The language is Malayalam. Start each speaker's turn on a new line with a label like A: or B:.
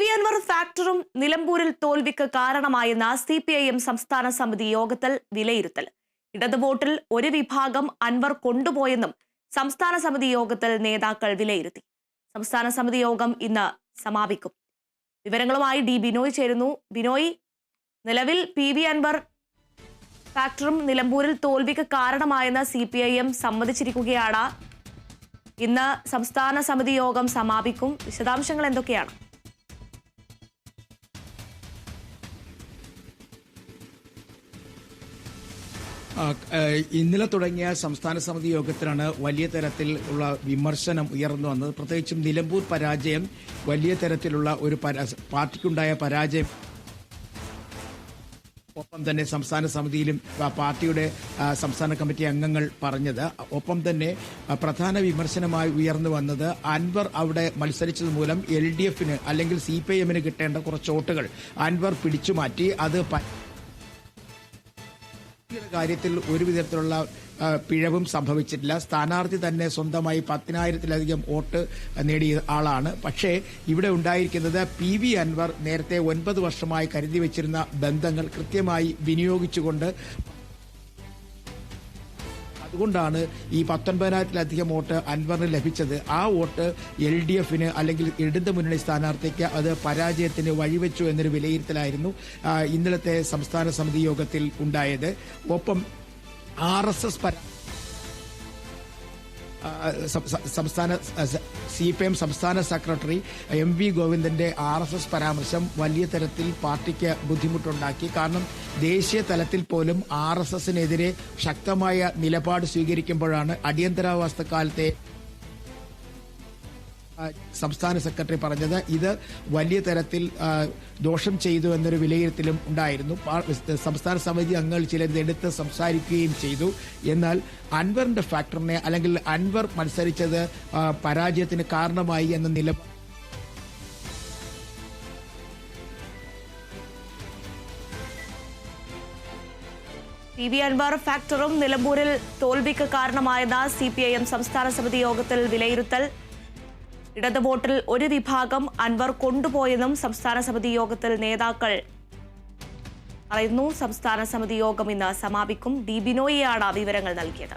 A: വി അൻവർ ഫാക്ടറും നിലമ്പൂരിൽ തോൽവിക്ക് കാരണമായെന്ന സി പി ഐ എം സംസ്ഥാന സമിതി യോഗത്തിൽ വിലയിരുത്തൽ. ഇടത് വോട്ടിൽ ഒരു വിഭാഗം അൻവർ കൊണ്ടുപോയെന്നും സംസ്ഥാന സമിതി യോഗത്തിൽ നേതാക്കൾ വിലയിരുത്തി. സംസ്ഥാന സമിതി യോഗം ഇന്ന് സമാപിക്കും. വിവരങ്ങളുമായി ഡി ബിനോയ് ചേരുന്നു. ബിനോയ് നിലവിൽ പി വി അൻവർ ഫാക്ടറും നിലമ്പൂരിൽ തോൽവിക്ക് കാരണമായെന്ന് സി പി ഐ എം സമ്മതിച്ചിരിക്കുകയാണ്. ഇന്ന് സംസ്ഥാന സമിതി യോഗം സമാപിക്കും. വിശദാംശങ്ങൾ എന്തൊക്കെയാണ്?
B: ഇന്നലെ തുടങ്ങിയ സംസ്ഥാന സമിതി യോഗത്തിലാണ് വലിയ തരത്തിൽ ഉള്ള വിമർശനം ഉയർന്നു വന്നത്. പ്രത്യേകിച്ചും നിലമ്പൂർ പരാജയം വലിയ തരത്തിലുള്ള ഒരു പാർട്ടിക്കുണ്ടായ പരാജയം. ഒപ്പം തന്നെ സംസ്ഥാന സമിതിയിലും പാർട്ടിയുടെ സംസ്ഥാന കമ്മിറ്റി അംഗങ്ങൾ പറഞ്ഞത്. ഒപ്പം തന്നെ പ്രധാന വിമർശനമായി ഉയർന്നു വന്നത് അൻവർ അവിടെ മത്സരിച്ചത് മൂലം എൽ ഡി എഫിന് അല്ലെങ്കിൽ സി പി ഐ എമ്മിന് കിട്ടേണ്ട കുറച്ച് വോട്ടുകൾ അൻവർ പിടിച്ചുമാറ്റി അത് കാര്യത്തിൽ ഒരു വിധത്തിലുള്ള പിഴവും സംഭവിച്ചിട്ടില്ല. സ്ഥാനാർത്ഥി തന്നെ സ്വന്തമായി പത്തിനായിരത്തിലധികം വോട്ട് നേടിയ ആളാണ്. പക്ഷേ ഇവിടെ ഉണ്ടായിരിക്കുന്നത് പി വി അൻവർ നേരത്തെ ഒൻപത് വർഷമായി കരുതി വെച്ചിരുന്ന ബന്ധങ്ങൾ കൃത്യമായി വിനിയോഗിച്ചുകൊണ്ട് അതുകൊണ്ടാണ് ഈ പത്തൊൻപതിനായിരത്തിലധികം വോട്ട് അൻവറിന് ലഭിച്ചത്. ആ വോട്ട് എൽ ഡി എഫിന് അല്ലെങ്കിൽ ഇടത് മുന്നണി സ്ഥാനാർത്ഥിക്ക് അത് പരാജയത്തിന് വഴിവെച്ചു എന്നൊരു വിലയിരുത്തലായിരുന്നു ഇന്നലത്തെ സംസ്ഥാന സമിതി യോഗത്തിൽ ഉണ്ടായത്. ഒപ്പം ആർ എസ് എസ് സംസ്ഥാന സി പി എം സംസ്ഥാന സെക്രട്ടറി എം വി ഗോവിന്ദന്റെ ആർ എസ് എസ് പരാമർശം വലിയ തരത്തിൽ പാർട്ടിക്ക് ബുദ്ധിമുട്ടുണ്ടാക്കി. കാരണം ദേശീയ തലത്തിൽ പോലും ആർ എസ് എസിനെതിരെ ശക്തമായ നിലപാട് സ്വീകരിക്കുമ്പോഴാണ് അടിയന്തരാവസ്ഥ കാലത്തെ സംസ്ഥാന സെക്രട്ടറി പറഞ്ഞത് ഇത് വലിയ തരത്തിൽ ദോഷം ചെയ്തു എന്നൊരു വിലയിരുത്തലും ഉണ്ടായിരുന്നു. സംസ്ഥാന സമിതി അംഗങ്ങൾ ചിലത് എടുത്ത് സംസാരിക്കുകയും ചെയ്തു. എന്നാൽ അൻവറിന്റെ ഫാക്ടറിനെ അല്ലെങ്കിൽ അൻവർ മത്സരിച്ചത് പരാജയത്തിന് കാരണമായി എന്ന നില
A: പി വി അൻവർ ഫാക്ടറും നിലമ്പൂരിൽ തോൽവിക്ക് കാരണമായത് സി പി ഐ എം സംസ്ഥാന സമിതി യോഗത്തിൽ വിലയിരുത്തൽ. ഇടത് വോട്ടിൽ ഒരു വിഭാഗം അൻവർ കൊണ്ടുപോയെന്നും സംസ്ഥാന സമിതി യോഗത്തിൽ നേതാക്കൾ പറയുന്നു. സംസ്ഥാന സമിതി യോഗം ഇന്ന് സമാപിക്കും. ഡി ബിനോയിയാണ് വിവരങ്ങൾ നൽകിയത്.